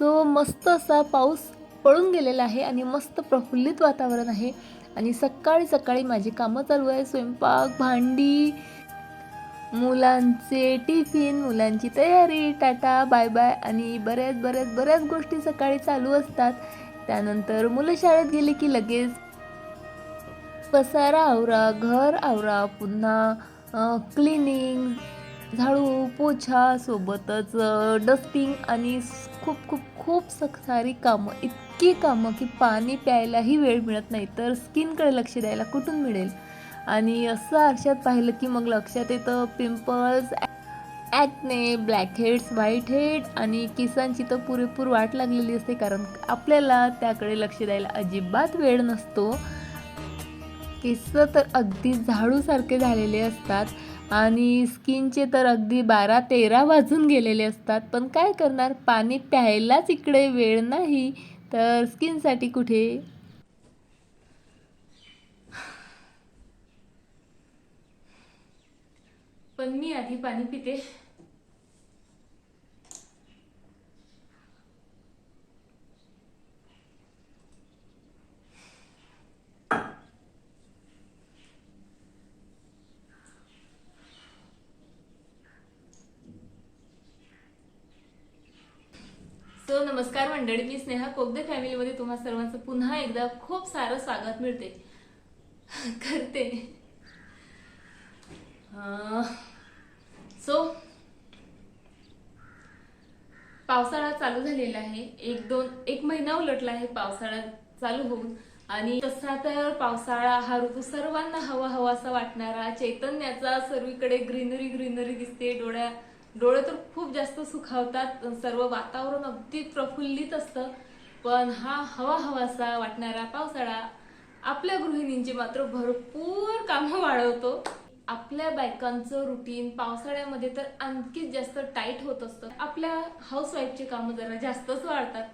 So मस्त असा पाऊस पळून गेलेला आहे आणि मस्त प्रफुल्लित वातावरण आहे. आणि सकाळी सकाळी माझी कामं चालू आहे स्वयंपाक भांडी मुलांचे टिफिन मुलांची तयारी टाटा बाय बाय आणि बऱ्याच बऱ्याच बऱ्याच गोष्टी सकाळी चालू असतात. त्यानंतर मुलं शाळेत गेली की लगेच पसारा आवरा घर आवरा पुन्हा क्लिनिंग झाडू पोछा सोबतच डस्टिंग आणि खूप खूप खूप सारी कामं. इतकी कामं की पाणी प्यायलाही वेळ मिळत नाही तर स्किनकडे लक्ष द्यायला कुठून मिळेल? आणि असं आरशात पाहिलं की मग लक्षात येतं pimples acne blackheads whitehead आणि केसांची तर पुरेपूर वाट लागलेली असते कारण आपल्याला त्याकडे लक्ष द्यायला अजिबात वेळ नसतो. केस तर अगदी झाडूसारखे झालेले असतात आणि स्किनचे तर अगदी बारा तेरा वाजून गेलेले असतात. पण काय करणार? पाणी प्यायलाच इकडे वेळ नाही तर स्किनसाठी कुठे? पण मी आधी पाणी पिते. सो नमस्कार मंडळी मी स्नेहा. कोगदे फॅमिलीमध्ये तुम्हा सर्वांचं पुन्हा एकदा खूप सारं स्वागत मिळते. करते. सो पावसाळा चालू झालेला आहे. एक दोन एक महिना उलटला आहे पावसाळा चालू होऊन. आणि तसा तर पावसाळा हा ऋतू सर्वांना हवा असा वाटणारा. चैतन्याचा सर्वीकडे ग्रीनरी ग्रीनरी दिसते. डोळ्या डोळे तर खूप जास्त सुखावतात सर्व वातावरण अगदी प्रफुल्लित असतं. पण हा हवा हवासा वाटणारा पावसाळा आपल्या गृहिणींची मात्र भरपूर कामं वाढवतो. आपल्या बायकांचं रुटीन पावसाळ्यामध्ये तर आणखीच जास्त टाईट होत असतं. आपल्या हाऊसवाईफची कामं जरा जास्तच वाढतात.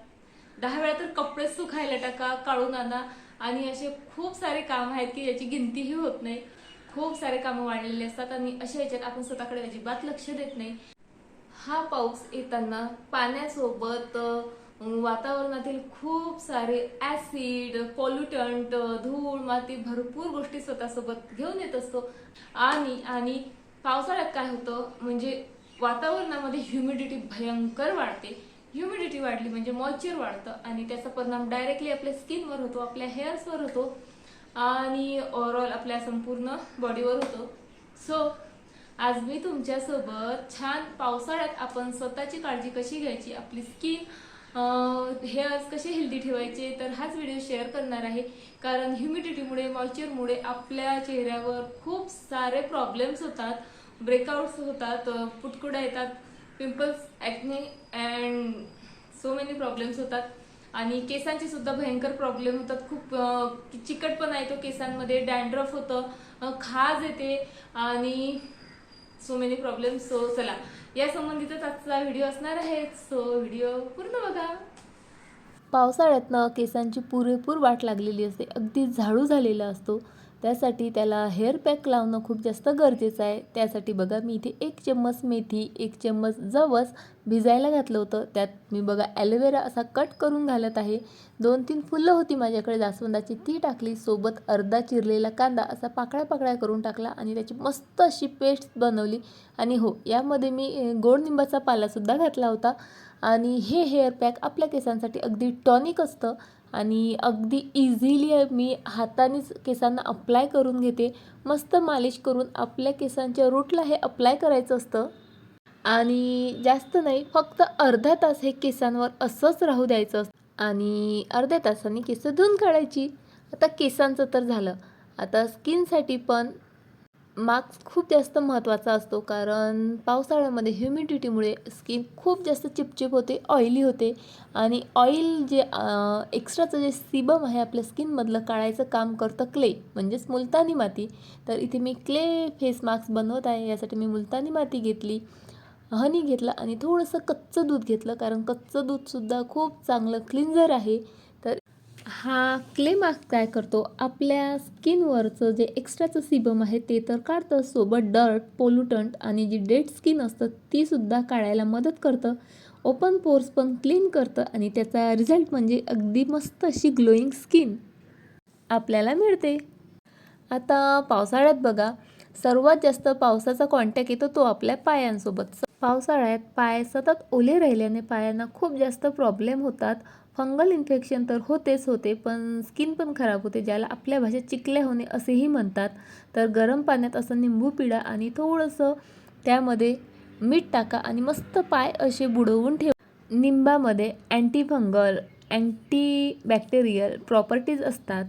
दहा वेळा तर कपडे सुखायला टाका काढून आणा आणि असे खूप सारे काम आहेत की याची गिनतीही होत नाही. खूप सारे कामं वाढलेले असतात आणि अशा याच्यात आपण स्वतःकडे अजिबात लक्ष देत नाही. हा पाऊस येताना पाण्यासोबत वातावरणातील खूप सारे ऍसिड पॉल्युटंट धूळ माती भरपूर गोष्टी स्वतःसोबत घेऊन येत असतो. आणि आणि पावसाळ्यात काय होतं म्हणजे वातावरणामध्ये ह्युमिडिटी भयंकर वाढते. ह्युमिडिटी वाढली म्हणजे मॉइश्चर वाढतं आणि त्याचा परिणाम डायरेक्टली आपल्या स्किनवर होतो आपल्या हेअर्सवर होतो. आणि ओव्हरऑल आपल्या संपूर्ण बॉडीवर होतो. सो आज मी तुमच्यासोबत छान पावसाळ्यात आपण स्वतःची काळजी कशी घ्यायची आपली स्किन हेअर्स कसे हेल्दी ठेवायचे तर हाच व्हिडिओ शेअर करणार आहे. कारण ह्युमिडिटीमुळे मॉइश्चरमुळे आपल्या चेहऱ्यावर खूप सारे प्रॉब्लेम्स होतात. ब्रेकआउट्स होतात पुटकुड्या येतात pimples acne and so many problems होतात. आणि केसांचे सुद्धा भयंकर प्रॉब्लेम होतात. खूप चिकटपणा येतो केसांमध्ये. डॅन्ड्रफ होतं. खाज येते. आणि सो मेनी प्रॉब्लेम सो चला. या संबंधितच आजचा व्हिडिओ असणार आहे. सो व्हिडिओ पूर्ण बघा. पावसाळ्यातनं केसांची पुरेपूर वाट लागलेली असते. अगदी झाडू झालेला असतो. त्यासाठी त्याला हेअर पॅक लावणं खूप जास्त गरजेचं आहे. त्यासाठी बघा मी इथे एक चम्मच मेथी एक चम्मच जवस भिजायला घातलं होतं. त्यात मी बघा ॲलोवेरा असा कट करून घालत आहे. दोन तीन फुलं होती माझ्याकडे जास्वंदाची ती टाकली. सोबत अर्धा चिरलेला कांदा असा पाकळ्या पाकळ्या करून टाकला आणि त्याची मस्त अशी पेस्ट बनवली. आणि हो यामध्ये मी गोड निंबाचा पालासुद्धा घातला होता. आणि हे हेअर पॅक आपल्या केसांसाठी अगदी टॉनिक असतं. आणि अगदी इझिली मी हातानेच केसांना अप्लाय करून घेते. मस्त मालिश करून आपल्या केसांच्या रूटला हे अप्लाय करायचं असतं. आणि जास्त नाही फक्त अर्धा तास हे केसांवर असंच राहू द्यायचं असतं. आणि अर्ध्या तासाने केस धुवून काढायची. आता केसांचं तर झालं. आता स्किनसाठी पण मास्क खूप जास्त महत्त्वाचा असतो कारण पावसाळ्यामध्ये ह्युमिडिटीमुळे स्किन खूप जास्त चिपचिप होते ऑइली होते आणि ऑइल जे एक्स्ट्राचं जे सिबम आहे आपल्या स्किनमधलं काढायचं काम करतं क्ले म्हणजेच मुलतानी माती. तर इथे मी क्ले फेस मास्क बनवत आहे यासाठी मी मुलतानी माती घेतली हनी घेतला आणि थोडंसं कच्चं दूध घेतलं कारण कच्चं दूधसुद्धा खूप चांगलं क्लिन्झर आहे. हा क्ले मास्क काय करतो? आपल्या स्किनवरचं जे एक्स्ट्राचं सिबम आहे ते तर काढतं. सोबत डर्ट पोल्युटंट आणि जी डेड स्किन असतं तीसुद्धा काढायला मदत करतं. ओपन पोर्स पण क्लीन करतं आणि त्याचा रिझल्ट म्हणजे अगदी मस्त अशी ग्लोईंग स्किन आपल्याला मिळते. आता पावसाळ्यात बघा सर्वात जास्त पावसाचा कॉन्टॅक्ट येतो तो आपल्या पायांसोबत. पावसाळ्यात पाय सतत ओले राहिल्याने पायांना खूप जास्त प्रॉब्लेम होतात. फंगल इन्फेक्शन तर होतेच होते पण स्किन पण खराब होते ज्याला आपल्या भाषेत चिकल्या होणे असेही म्हणतात. तर गरम पाण्यात असं निंबू पिळा आणि थोडंसं त्यामध्ये मीठ टाका आणि मस्त पाय असे बुडवून ठेवा. निंबामध्ये anti fungal anti bacterial properties असतात.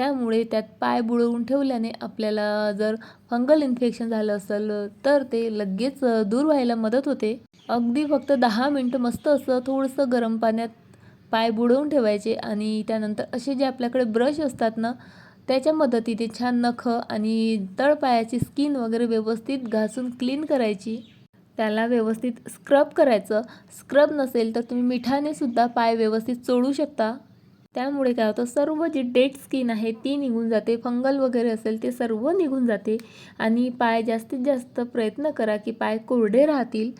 त्यामुळे त्यात पाय बुडवून ठेवल्याने आपल्याला जर फंगल इन्फेक्शन झालं असेल तर ते लगेच दूर व्हायला मदत होते. अगदी फक्त दहा मिनटं मस्त असं थोडंसं गरम पाण्यात पाय बुडवून ठेवायचे आणि त्यानंतर असे जे आपल्याकडे ब्रश असतात ना त्याच्या मदतीने छान नखं आणि तळपायाची स्किन वगैरे व्यवस्थित घासून क्लीन करायची. त्याला व्यवस्थित स्क्रब करायचं. स्क्रब नसेल तर तुम्ही मिठाने सुद्धा पाय व्यवस्थित चोळू शकता. त्यामुळे काय होतं सर्व जी डेड स्किन आहे ती निघून जाते फंगल वगैरे असेल ते सर्व निघून जाते. आणि पाय जास्तीत जास्त प्रयत्न करा की पाय कोरडे राहतील.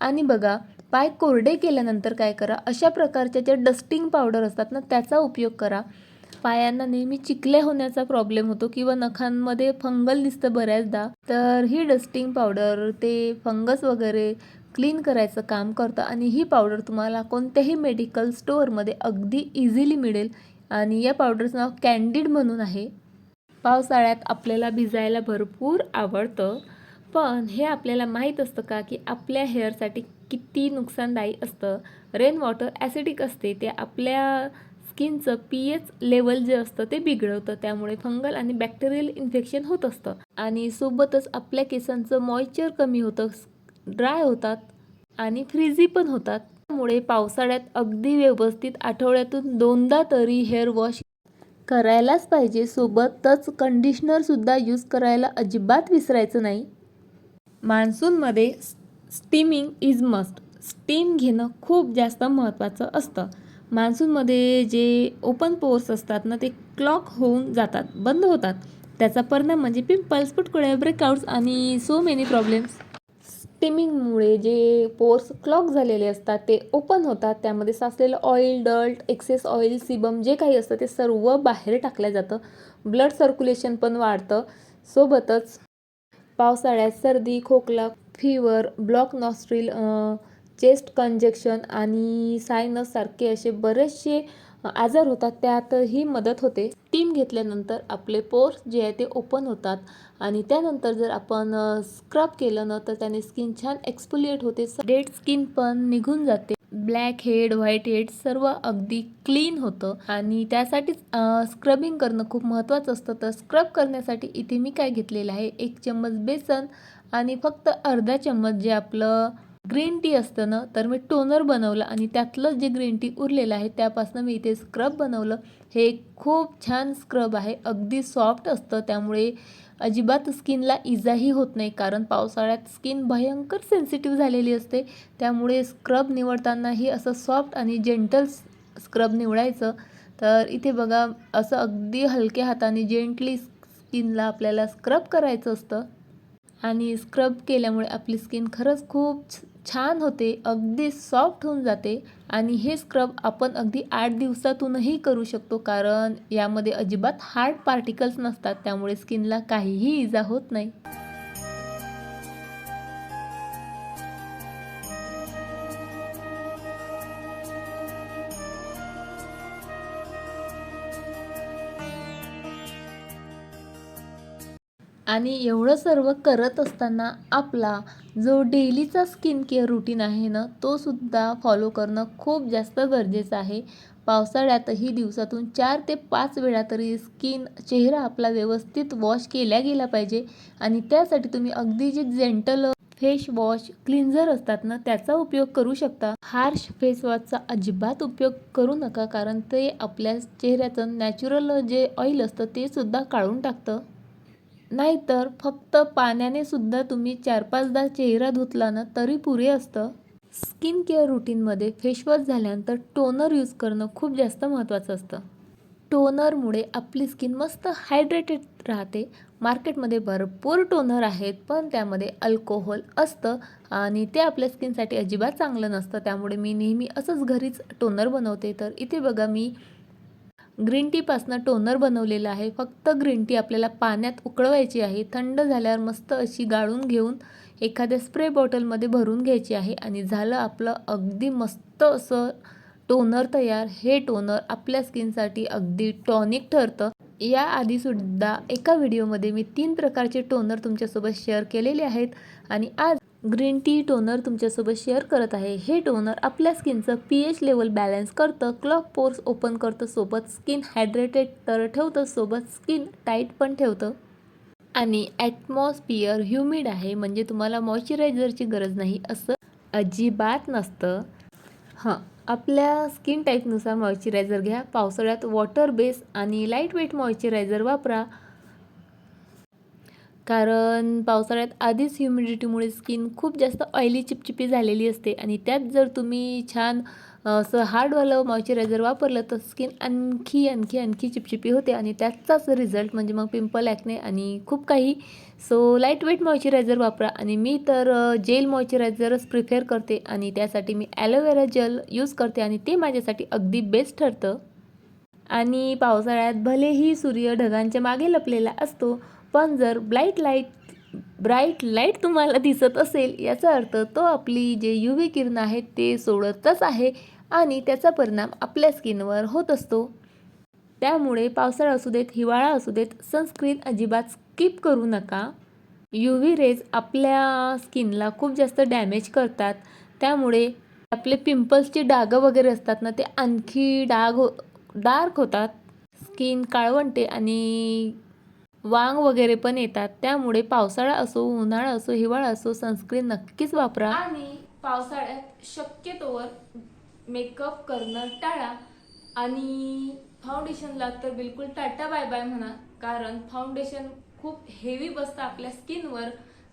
आणि बघा पाय कोरडे केल्यानंतर काय करा अशा प्रकारच्या ज्या डस्टिंग पावडर असतात ना त्याचा उपयोग करा. पायांना नेहमी चिकल्या होण्याचा प्रॉब्लेम होतो किंवा नखांमध्ये फंगल दिसतं बऱ्याचदा तर ही डस्टिंग पावडर ते फंगस वगैरे क्लीन करायचं काम करतं आणि ही पावडर तुम्हाला कोणत्याही मेडिकल स्टोअरमध्ये अगदी इझिली मिळेल. आणि या पावडरचं नाव कॅन्डिड म्हणून आहे. पावसाळ्यात आपल्याला भिजायला भरपूर आवडतं. पण हे आपल्याला माहीत असतं का की आपल्या हेअरसाठी किती नुकसानदायी असतं? रेन वॉटर ॲसिडिक असते ते आपल्या स्किनचं पी एच लेवल जे असतं ते बिघडवतं. त्यामुळे फंगल आणि बॅक्टेरियल इन्फेक्शन होत असतं. आणि सोबतच आपल्या केसांचं मॉइश्चर कमी होतं ड्राय होतात आणि फ्रीझी पण होतात. त्यामुळे पावसाळ्यात अगदी व्यवस्थित आठवड्यातून दोनदा तरी हेअर वॉश करायलाच पाहिजे. सोबतच कंडिशनरसुद्धा यूज करायला अजिबात विसरायचं नाही. मान्सूनमध्ये स्टीमिंग इज मस्ट. स्टीम घेणं खूप जास्त महत्त्वाचं असतं. मान्सूनमध्ये जे ओपन पोर्स असतात ना ते क्लॉक होऊन जातात बंद होतात. त्याचा परिणाम म्हणजे पिंपल्स फुटकुळ्या ब्रेकआउट्स आणि सो मेनी प्रॉब्लेम्स स्टिमिंगमुळे जे पोर्स क्लॉक झालेले असतात ते ओपन होतात. त्यामध्ये साचलेलं oil dirt excess oil sebum जे काही असतं ते सर्व बाहेर टाकलं जातं. ब्लड सर्क्युलेशन पण वाढतं. सोबतच पावसाळ्यात सर्दी खोकला fever block nostril chest congestion आणि सायनससारखे असे बरेचसे आजार होतात त्यातही मदत होते. स्टीम घेतल्यानंतर आपले पोर्स जे आहे ते ओपन होतात आणि त्यानंतर जर आपण स्क्रब केलं ना तर त्याने स्किन छान एक्सपोलिएट होते. डेड स्किन पण निघून जाते. ब्लॅक हेड व्हाईट हेड सर्व अगदी क्लीन होतं आणि त्यासाठीच स्क्रबिंग करणं खूप महत्त्वाचं असतं. तर स्क्रब करण्यासाठी इथे मी काय घेतलेलं आहे? एक चम्मच बेसन आणि फक्त अर्धा चम्मच जे आपलं ग्रीन टी असतं ना तर मी टोनर बनवलं आणि त्यातलं जे ग्रीन टी उरलेलं आहे त्यापासून मी इथे स्क्रब बनवलं. हे एक खूप छान स्क्रब आहे अगदी सॉफ्ट असतं त्यामुळे अजिबात स्किनला इजाही होत नाही कारण पावसाळ्यात स्किन भयंकर सेन्सिटिव्ह झालेली असते. त्यामुळे स्क्रब निवडतानाही असं सॉफ्ट आणि जेंटल स्क्रब निवडायचं. तर इथे बघा असं अगदी हलक्या हाताने जेंटली स्किनला आपल्याला स्क्रब करायचं असतं. आणि स्क्रब केल्यामुळे आपली स्किन खरंच खूप छान होते अगदी सॉफ्ट होऊन जाते आणि हे स्क्रब आपण अगदी आठ दिवसातूनही करू शकतो कारण यामध्ये अजिबात हार्ड पार्टिकल्स नसतात त्यामुळे स्किनला काहीही इजा होत नाही. आणि एवढं सर्व करत असताना आपला जो डेलीचा स्किन केअर रुटीन आहे ना तोसुद्धा फॉलो करणं खूप जास्त गरजेचं आहे. पावसाळ्यातही दिवसातून चार ते पाच वेळा तरी स्किन चेहरा आपला व्यवस्थित वॉश केला गेला पाहिजे. आणि त्यासाठी तुम्ही अगदी जे जेंटल फेस वॉश क्लिन्झर असतात ना त्याचा उपयोग करू शकता. हार्श फेस वॉशचा अजिबात उपयोग करू नका कारण ते आपल्या चेहऱ्याचं नॅचरल जे ऑइल असतं ते सुद्धा काढून टाकतं. नाहीतर फक्त पाण्याने सुद्धा तुम्ही चार पाचदा चेहरा धुतला ना तरी पुरे असतं. स्किन केअर रुटीनमध्ये फेशवॉश झाल्यानंतर टोनर यूज करणं खूप जास्त महत्त्वाचं असतं. टोनरमुळे आपली स्किन मस्त हायड्रेटेड राहते. मार्केटमध्ये भरपूर टोनर आहेत पण त्यामध्ये अल्कोहोल असतं आणि ते आपल्या स्किनसाठी अजिबात चांगलं नसतं. त्यामुळे मी नेहमी असंच घरीच टोनर बनवते. तर इथे बघा मी ग्रीन टीपासनं टोनर बनवलेलं आहे. फक्त ग्रीन टी आपल्याला पाण्यात उकळवायची आहे. थंड झाल्यावर मस्त अशी गाळून घेऊन एखाद्या स्प्रे बॉटलमध्ये भरून घ्यायची आहे आणि झालं आपलं अगदी मस्त असं टोनर तयार. हे टोनर आपल्या स्किनसाठी अगदी टॉनिक ठरतं. याआधीसुद्धा एका व्हिडिओमध्ये मी तीन प्रकारचे टोनर तुमच्यासोबत शेअर केलेले आहेत आणि आज ग्रीन टी टोनर तुमच्यासोबत शेअर करत आहे. हे टोनर आपल्या स्किनचं पी एच लेवल बॅलन्स करतं क्लॉक पोर्स ओपन करतं सोबत स्किन हायड्रेटेड तर ठेवतं सोबत स्किन टाईट पण ठेवतं. आणि ॲटमॉस्फिअर ह्युमिड आहे म्हणजे तुम्हाला मॉइश्चरायझरची गरज नाही असं अजिबात नसतं. हां आपल्या स्किन टाईपनुसार मॉइश्चरायझर घ्या. पावसाळ्यात वॉटर बेस आणि लाइट वेट मॉइश्चरायझर वापरा. कारण पावसाळ्यात आधीच ह्युमिडिटीमुळे स्किन खूप जास्त ऑइली चिपचिपी झालेली असते. आणि त्यात जर तुम्ही छान असं हार्डवालं मॉइश्चरायझर वापरलं तर स्किन आणखी आणखी आणखी चिपचिपी होते. आणि त्याचाच रिझल्ट म्हणजे मग पिंपल ॲक्ने आणि खूप काही. सो लाइट वेट मॉइश्चरायझर वापरा. आणि मी तर जेल मॉइश्चरायझरच प्रिफेअर करते. आणि त्यासाठी मी ॲलोवेरा जेल यूज करते. आणि ते माझ्यासाठी अगदी बेस्ट ठरतं. आणि पावसाळ्यात भलेही सूर्य ढगांच्या मागे लपलेला असतो पण जर ब्लाईट लाइट ब्राईट लाइट तुम्हाला दिसत असेल याचा अर्थ तो आपली जे यू व्ही किरणं आहेत ते सोडतच आहे आणि त्याचा परिणाम आपल्या स्किनवर होत असतो. त्यामुळे पावसाळा असू देत हिवाळा असू देत सनस्क्रीन अजिबात स्किप करू नका. यू व्ही रेज आपल्या स्किनला खूप जास्त डॅमेज करतात. त्यामुळे आपले पिंपल्सचे डागं वगैरे असतात ना ते आणखी डाग हो डार्क होतात. स्किन काळवंटे आणि वांग वगैरे पण येतात. त्यामुळे पावसाळा असो उन्हाळा असो हिवाळा असो सनस्क्रीन नक्कीच वापरा. आणि पावसाळ्यात शक्यतोवर मेकअप करणं टाळा. आणि फाउंडेशनला तर बिलकुल टाटा बाय बाय म्हणा. कारण फाउंडेशन खूप हेवी बसतं आपल्या स्किनवर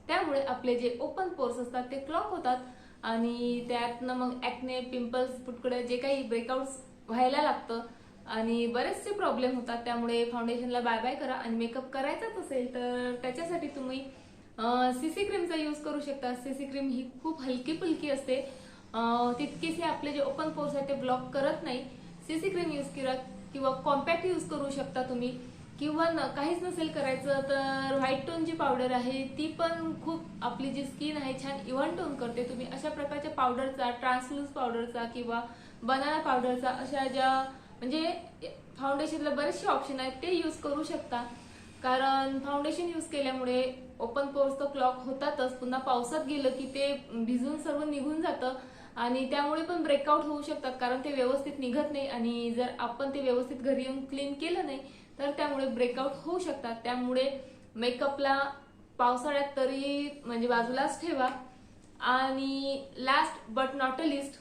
त्यामुळे आपले जे ओपन पोर्स असतात ते क्लॉक होतात. आणि त्यातनं मग ॲक्ने पिंपल्स पुटकडे जे काही ब्रेकआउट्स व्हायला लागतं आणि बरेचसे प्रॉब्लेम होतात त्यामुळे फाउंडेशनला बाय बाय करा आणि मेकअप करायचाच असेल तर त्याच्यासाठी तुम्ही सीसी क्रीमचा यूज करू शकता. सीसी क्रीम ही खूप हलकी फुलकी असते. अं, तितकीशी आपले जे ओपन पोर्स आहेत ते ब्लॉक करत नाही. सीसी क्रीम यूज करा किंवा कॉम्पॅक्ट यूज करू शकता तुम्ही. किंवा न काहीच नसेल करायचं तर व्हाईट टोनची पावडर आहे ती पण खूप आपली जी स्किन आहे छान इव्हन टोन करते. तुम्ही अशा प्रकारच्या पावडरचा ट्रान्सलूज पावडरचा किंवा बनाना पावडरचा अशा ज्या म्हणजे फाउंडेशनला बरेचसे ऑप्शन आहेत ते यूज करू शकता. कारण फाउंडेशन यूज केल्यामुळे ओपन पोर्स तर क्लॉक होतातच पुन्हा पावसात गेलं की ते भिजून सर्व निघून जातं. आणि त्यामुळे पण ब्रेकआउट होऊ शकतात कारण ते व्यवस्थित निघत नाही. आणि जर आपण ते व्यवस्थित घरी येऊन क्लीन केलं नाही तर त्यामुळे ब्रेकआउट होऊ शकतात. त्यामुळे मेकअपला पावसाळ्यात तरी म्हणजे बाजूलाच ठेवा. आणि last but not a least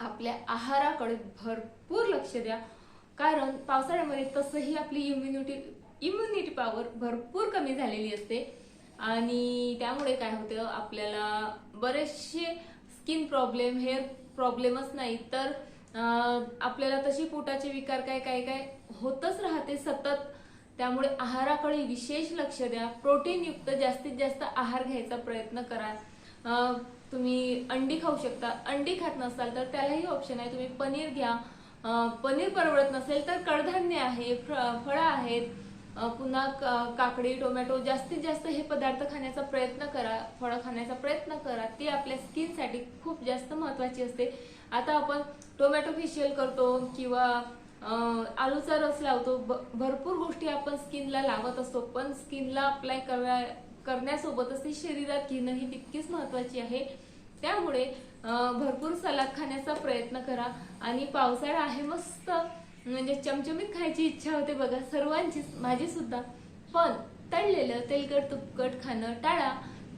आपल्या आहाराकडे भरपूर लक्ष द्या. कारण पावसाळ्यामध्ये तसंही आपली इम्युनिटी इम्युनिटी पॉवर भरपूर कमी झालेली असते. आणि त्यामुळे काय होतं आपल्याला बरेचसे स्किन प्रॉब्लेम हेअर प्रॉब्लेमच नाही तर आपल्याला तशी पोटाचे विकार काय काय काय होतच राहते सतत. त्यामुळे आहाराकडे विशेष लक्ष द्या. प्रोटीनयुक्त जास्तीत जास्त आहार घ्यायचा प्रयत्न करा. तुम्ही अंडी खाऊ शकता. अंडी खात नसाल तर त्यालाही ऑप्शन आहे. तुम्ही पनीर घ्या. पनीर परवडत नसेल तर कडधान्य आहे फ- फळं आहेत. पुन्हा काकडी टोमॅटो जास्तीत जास्त हे पदार्थ खाण्याचा प्रयत्न करा. फळं खाण्याचा प्रयत्न करा. ती आपल्या स्किनसाठी खूप जास्त महत्वाची असते. आता आपण टोमॅटो फेशियल करतो किंवा आलूचा रस लावतो. ब- भरपूर गोष्टी आपण स्किनला लावत असतो. पण स्किनला अप्लाय करण्या करण्यासोबतच ती शरीरात घेणं ही तितकीच महत्वाची आहे. त्यामुळे भरपूर सलाद खाण्याचा प्रयत्न करा आणि पावसाळा आहे मस्त. म्हणजे चमचमीत खायची इच्छा होते बघा सर्वांचीच माझी सुद्धा पण तळलेलं तेलकट तुपकट खाणं टाळा.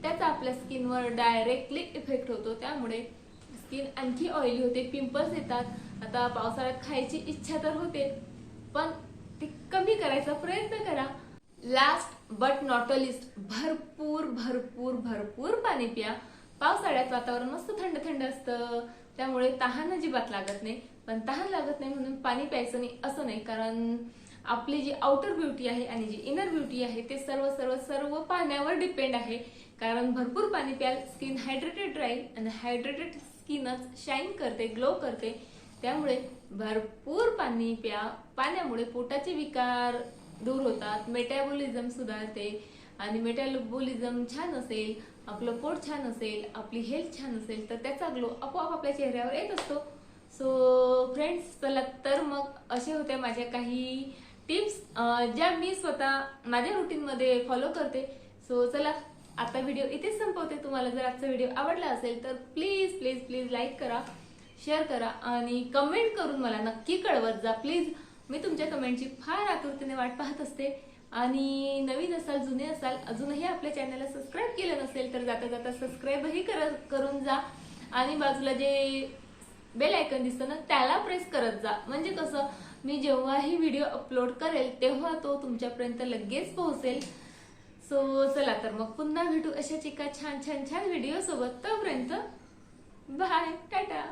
त्याचा आपल्या स्किनवर डायरेक्टली इफेक्ट होतो. त्यामुळे स्किन आणखी ऑइली होते पिंपल्स येतात. आता पावसाळ्यात खायची इच्छा तर होते. पण ती कमी करायचा प्रयत्न करा. Last but not a least भरपूर भरपूर भरपूर पाणी प्या. पावसाळ्यात वातावरण मस्त थंड थंड असतं. त्यामुळे तहान अजिबात लागत नाही. पण तहान लागत नाही म्हणून पाणी प्यायचं नाही असं नाही. कारण आपली जी आउटर ब्युटी आहे आणि जी इनर ब्युटी आहे ते सर्व सर्व सर्व पाण्यावर डिपेंड आहे. कारण भरपूर पाणी प्याल स्किन हायड्रेटेड राहील आणि हायड्रेटेड स्किनच शाईन करते ग्लो करते. त्यामुळे भरपूर पाणी प्या. पाण्यामुळे पोटाचे विकार दूर होतात. मेटॅबोलिझम सुधारते आणि मेटॅबॉलिझम छान असेल आपलं पोट छान असेल आपली हेल्थ छान असेल तर त्याचा ग्लो आपोआप आपल्या चेहऱ्यावर येत असतो. सो फ्रेंड्स चला तर मग असे होते माझ्या काही टिप्स ज्या मी स्वतः माझ्या रुटीनमध्ये फॉलो करते. सो चला आता व्हिडिओ इथेच संपवते. तुम्हाला जर आजचा व्हिडिओ आवडला असेल तर प्लीज प्लीज प्लीज लाईक करा शेअर करा आणि कमेंट करून मला नक्की कळवत जा. प्लीज मी तुमच्या कमेंटची फार आतुरतेने वाट पाहत असते. आणि नवीन असाल जुने असाल अजूनही आपल्या चॅनलला सबस्क्राईब केलं नसेल तर जाता जाता सबस्क्राईबही कर करून जा. आणि बाजूला जे बेल आयकन दिसतं ना त्याला प्रेस करत जा. म्हणजे कसं मी जेव्हाही व्हिडिओ अपलोड करेल तेव्हा तो तुमच्यापर्यंत लगेच पोहोचेल. सो चला तर मग पुन्हा भेटू अशाच एका छान छान छान व्हिडिओ सोबत. तोपर्यंत बाय टाटा.